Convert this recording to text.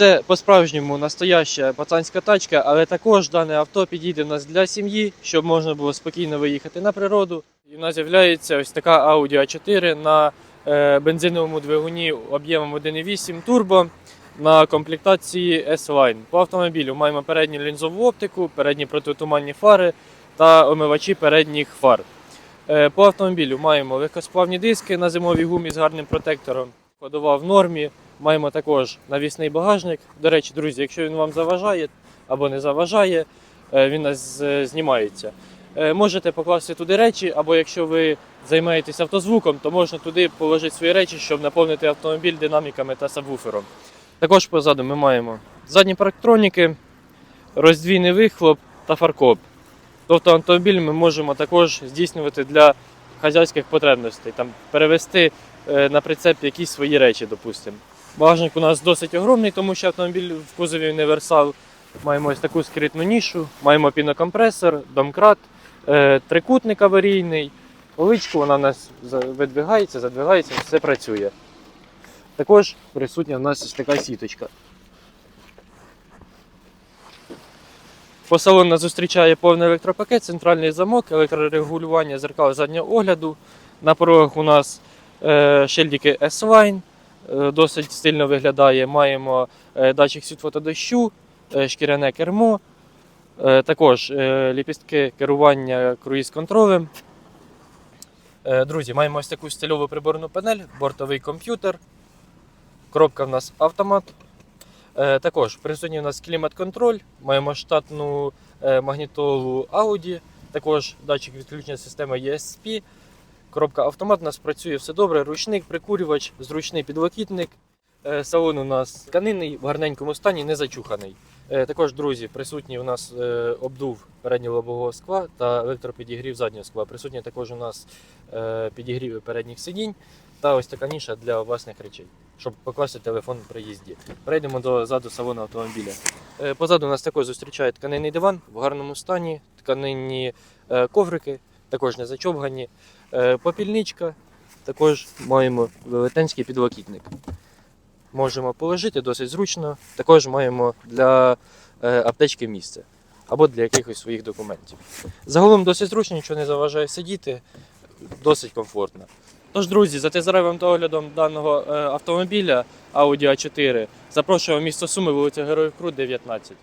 Це по-справжньому настояща пацанська тачка, але також дане авто підійде в нас для сім'ї, щоб можна було спокійно виїхати на природу. І в нас з'являється ось така Audi A4 на е, бензиновому двигуні об'ємом 1,8 турбо на комплектації S-Line. По автомобілю маємо передню лінзову оптику, передні протитуманні фари та омивачі передніх фар. Е, По автомобілю маємо легкосплавні диски на зимовій гумі з гарним протектором. Ходова в нормі. Маємо також навісний багажник. До речі, друзі, якщо він вам заважає або не заважає, е, він нас е, знімається. Е, Можете покласти туди речі, або якщо ви займаєтесь автозвуком, то можна туди положити свої речі, щоб наповнити автомобіль динаміками та сабвуфером. Також позаду ми маємо задні парктроніки, роздвійний вихлоп та фаркоп. Тобто автомобіль ми можемо також здійснювати для хазяйських потребностей, там перевести на прицеп якісь свої речі, допустимо. Багажник у нас досить огромний, тому що автомобіль в кузові універсал. Маємо ось таку скритну нішу, маємо пінокомпресор, домкрат, е, трикутник аварійний, поличку, вона у нас видвигається, задвигається, все працює. Також присутня в нас ось така сіточка. По салону нас зустрічає повний електропакет, центральний замок, електрорегулювання зеркал заднього огляду. На порогах у нас шильдики S-Line, е, досить стильно виглядає. Маємо е, датчик світлотодощу, е, шкіряне кермо, е, також е, ліпістки керування круїз-контролем. Е, друзі, маємо ось таку стильову приборну панель, бортовий комп'ютер. Коробка в нас автомат. Е, також присутній у нас клімат-контроль, маємо штатну е, магнітолу Audi, також датчик відключення системи ESP. Коробка автомат у нас працює все добре, ручник, прикурювач, зручний підлокітник. Е, салон у нас тканинний, в гарненькому стані, не зачуханий. Е, також, друзі, присутній у нас е, обдув переднього лобового скла та електропідігрів заднього скла. Присутні також у нас підігріви передніх сидінь та ось така ніша для власних речей, щоб покласти телефон при їзді. Перейдемо до заду салону автомобіля. Позаду нас також зустрічає тканинний диван в гарному стані, тканинні коврики, також не зачовгані, Е, попільничка, також маємо велетенський підлокітник. Можемо положити досить зручно. Також маємо для е, аптечки місце або для якихось своїх документів. Загалом досить зручно, нічого не заважає сидіти, досить комфортно. Тож, друзі, за тезеревим та оглядом даного е, автомобіля Audi A4 запрошуємо в місто Суми, вулиця Героїв Крут, 19.